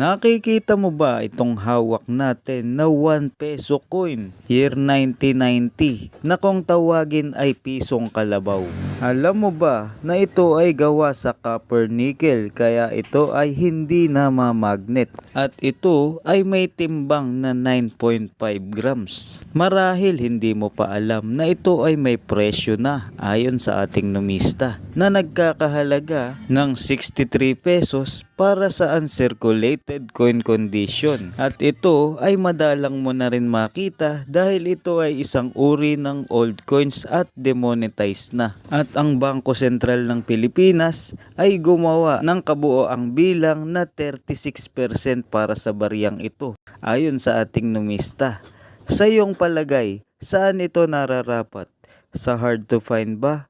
Nakikita mo ba itong hawak natin na 1 peso coin year 1990 na kung tawagin ay pisong kalabaw? Alam mo ba na ito ay gawa sa copper nickel kaya ito ay hindi na mamagnet at ito ay may timbang na 9.5 grams. Marahil hindi mo pa alam na ito ay may presyo na ayon sa ating numista na nagkakahalaga ng 63 pesos para sa uncirculated coin condition. At ito ay madalang mo na rin makita dahil ito ay isang uri ng old coins at demonetized na. At ang Bangko Sentral ng Pilipinas ay gumawa ng kabuoang bilang na 36% para sa bariyang ito ayon sa ating numista. Sa iyong palagay, saan ito nararapat? Sa hard to find ba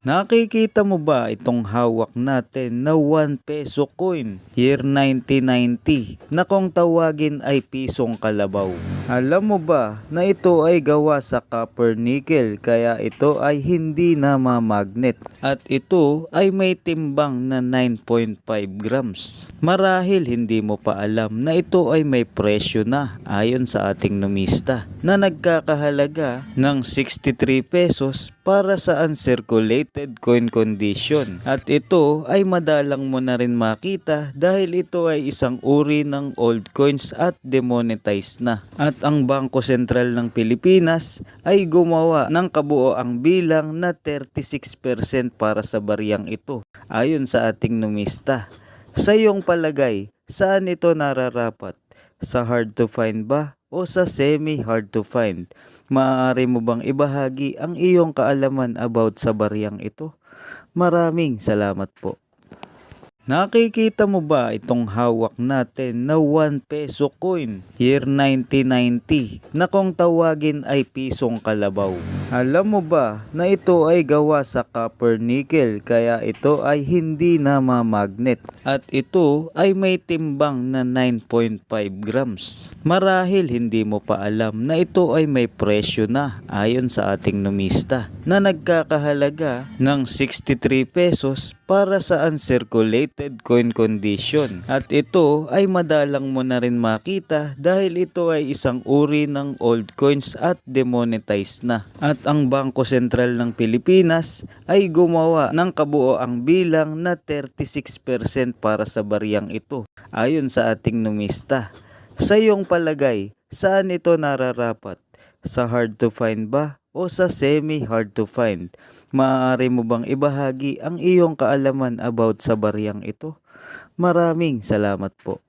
Nakikita mo ba itong hawak natin na 1 peso coin year 1990 na kung tawagin ay pisong kalabaw? Alam mo ba na ito ay gawa sa copper nickel kaya ito ay hindi na mamagnet at ito ay may timbang na 9.5 grams. Marahil hindi mo pa alam na ito ay may presyo na ayon sa ating numista na nagkakahalaga ng 63 pesos para sa uncirculated coin condition. At ito ay madalang mo na rin makita dahil ito ay isang uri ng old coins at demonetized na. At ang Bangko Sentral ng Pilipinas ay gumawa ng kabuoang bilang na 36% para sa bariyang ito ayon sa ating numista. Sa iyong palagay, saan ito nararapat? Sa hard to find ba o sa semi hard to find? Maaari mo bang ibahagi ang iyong kaalaman about sa bariyang ito? Maraming salamat po. Nakikita mo ba itong hawak natin na 1 peso coin year 1990 na kung tawagin ay pisong kalabaw? Alam mo ba na ito ay gawa sa copper nickel kaya ito ay hindi na mamagnet at ito ay may timbang na 9.5 grams. Marahil hindi mo pa alam na ito ay may presyo na ayon sa ating numista na nagkakahalaga ng 63 pesos para sa uncirculated coin condition. At ito ay madalang mo na rin makita dahil ito ay isang uri ng old coins at demonetized na. At ang Bangko Sentral ng Pilipinas ay gumawa ng kabuoang bilang na 36% para sa bariyang ito ayon sa ating numista. Sa iyong palagay, saan ito nararapat? Sa hard to find ba o sa semi hard to find? Maaari mo bang ibahagi ang iyong kaalaman about sa bariyang ito? Maraming salamat po.